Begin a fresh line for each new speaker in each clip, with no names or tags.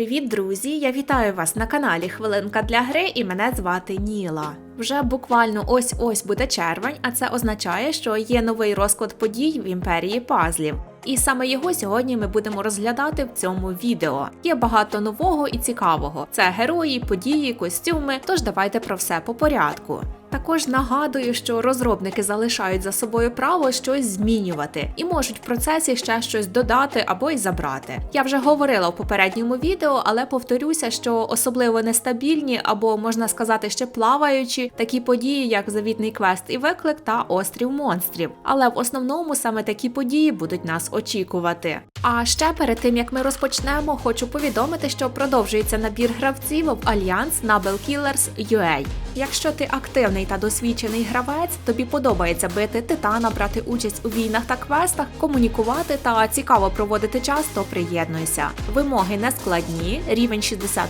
Привіт, друзі! Я вітаю вас на каналі Хвилинка для гри і мене звати Ніла. Вже буквально ось ось буде червень, а це означає, що є новий розклад подій в імперії пазлів. І саме його сьогодні ми будемо розглядати в цьому відео. Є багато нового і цікавого. Це герої, події, костюми. Тож давайте про все по порядку. Також нагадую, що розробники залишають за собою право щось змінювати і можуть в процесі ще щось додати або й забрати. Я вже говорила в попередньому відео, але повторюся, що особливо нестабільні або можна сказати ще плаваючі такі події, як завітний квест і виклик та острів монстрів. Але в основному саме такі події будуть нас очікувати. А ще перед тим як ми розпочнемо, хочу повідомити, що продовжується набір гравців в Альянс на Killers UA. Якщо ти активний та досвідчений гравець, тобі подобається бити титана, брати участь у війнах та квестах, комунікувати та цікаво проводити час, то приєднуйся. Вимоги не складні, рівень 60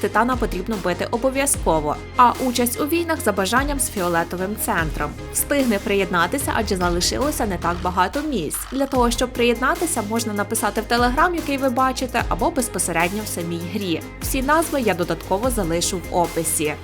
титана потрібно бити обов'язково. А участь у війнах за бажанням з фіолетовим центром. Встигне приєднатися, адже залишилося не так багато місць. Для того щоб приєднатися, можна написати в телеграм, який ви бачите, або безпосередньо в самій грі. Всі назви я додатково залишу в описі.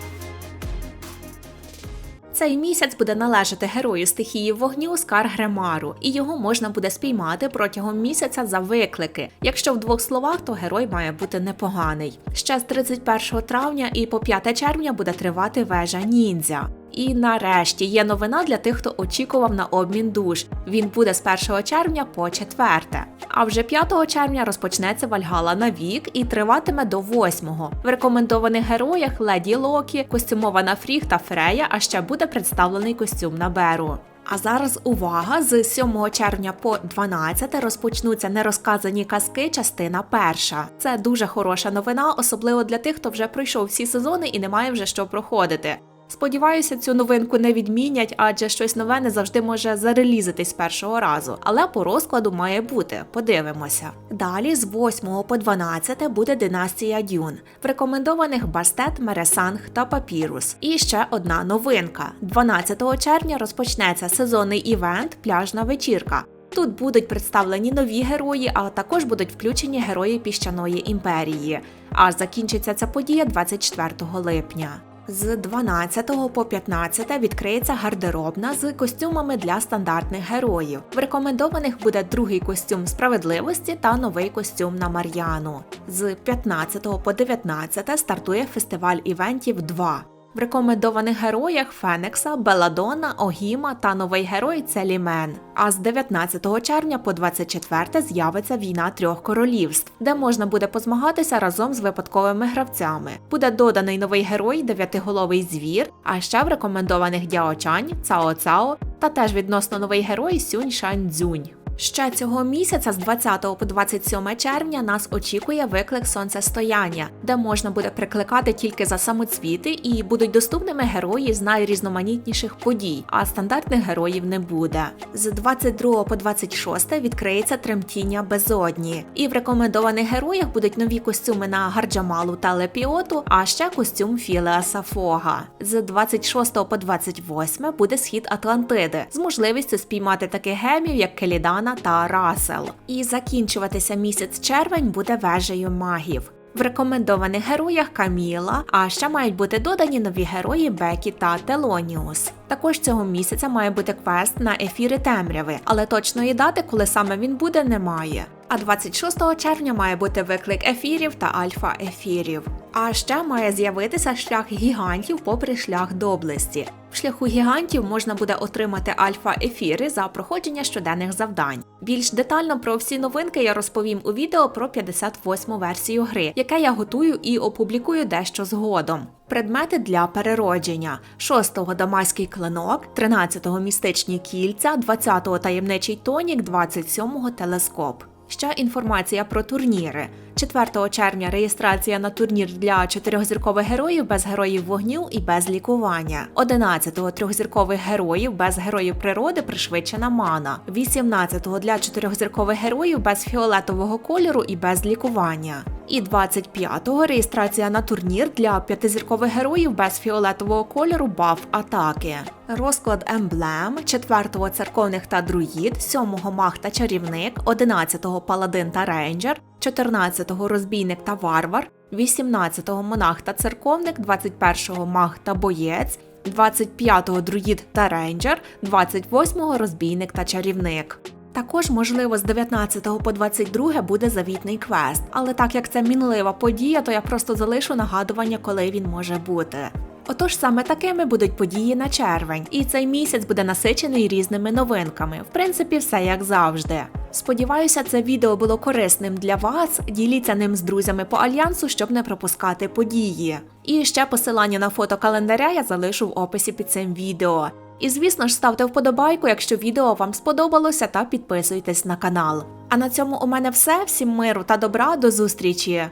Цей місяць буде належати герою стихії вогню Скар Гремару, і його можна буде спіймати протягом місяця за виклики. Якщо в двох словах, то герой має бути непоганий. Ще з 31 травня і по 5 червня буде тривати вежа ніндзя. І нарешті є новина для тих, хто очікував на обмін душ. Він буде з 1 червня по 4. А вже 5 червня розпочнеться Вальгала на вік і триватиме до 8. В рекомендованих героях Леді Локі, костюмована Фріг та Фрея, а ще буде представлений костюм на Беру. А зараз увага! З 7 червня по 12 розпочнуться нерозказані казки, частина перша. Це дуже хороша новина, особливо для тих, хто вже пройшов всі сезони і не має вже що проходити. Сподіваюся, цю новинку не відмінять, адже щось нове не завжди може зарелізитись першого разу. Але по розкладу має бути. Подивимося. Далі з 8 по 12 буде династія Дюн. В рекомендованих Бастет, Мересанг та Папірус. І ще одна новинка: 12 червня розпочнеться сезонний івент Пляжна вечірка. Тут будуть представлені нові герої, а також будуть включені герої піщаної імперії. А закінчиться ця подія 24 липня. З 12 по 15 відкриється гардеробна з костюмами для стандартних героїв. В рекомендованих буде другий костюм справедливості та новий костюм на Мар'яну. З 15 по 19 стартує фестиваль івентів 2. В рекомендованих героях Фенекса, Беладона, Огіма та новий герой Целімен. А з 19 червня по 24 з'явиться війна трьох королівств, де можна буде позмагатися разом з випадковими гравцями. Буде доданий новий герой, дев'ятиголовий звір, а ще в рекомендованих Дяочань, Цао Цао та теж відносно новий герой Сюнь Шань Дзюнь. Ще цього місяця з 20 по 27 червня нас очікує виклик сонцестояння, де можна буде прикликати тільки за самоцвіти і будуть доступними герої з найрізноманітніших подій, а стандартних героїв не буде. З 22 по 26 відкриється тремтіння безодні, і в рекомендованих героях будуть нові костюми на Гарджамалу та Лепіоту, а ще костюм Філеаса Фога. З 26 по 28 буде схід Атлантиди з можливістю спіймати таких гемів, як Келідан. Діана та Расел. І закінчуватися місяць червень буде вежею магів. В рекомендованих героях Каміла, а ще мають бути додані нові герої Бекі та Телоніус. Також цього місяця має бути квест на ефіри темряви, але точної дати, коли саме він буде, немає. А 26 червня має бути виклик ефірів та альфа ефірів. А ще має з'явитися шлях гігантів попри шлях доблесті. В шляху гігантів можна буде отримати альфа-ефіри за проходження щоденних завдань. Більш детально про всі новинки я розповім у відео про 58-му версію гри, яке я готую і опублікую дещо згодом. Предмети для переродження: 6-го дамаський клинок, 13-го містичні кільця, 20-го таємничий тонік, 27-го телескоп. Ще інформація про турніри. 4 червня реєстрація на турнір для чотирьохзіркових героїв без героїв вогню і без лікування. 11-го трьохзіркових героїв без героїв природи пришвидшена мана. 18-го для чотирьохзіркових героїв без фіолетового кольору і без лікування. І 25-го реєстрація на турнір для п'ятизіркових героїв без фіолетового кольору баф атаки. Розклад емблем, 4-го церковних та друїд, 7-го маг та чарівник, 11-го паладин та рейнджер, 14-го розбійник та варвар, 18-го монах та церковник, 21-го маг та боєць, 25-го друїд та рейнджер, 28-го розбійник та чарівник. Також, можливо, з 19 по 22 буде завітний квест, але так як це мінлива подія, то я просто залишу нагадування, коли він може бути. Отож, саме такими будуть події на червень, і цей місяць буде насичений різними новинками. В принципі, все як завжди. Сподіваюся, це відео було корисним для вас. Діліться ним з друзями по альянсу, щоб не пропускати події. І ще посилання на фото календаря я залишу в описі під цим відео. І звісно ж ставте вподобайку, якщо відео вам сподобалося, та підписуйтесь на канал. А на цьому у мене все. Всім миру та добра, до зустрічі!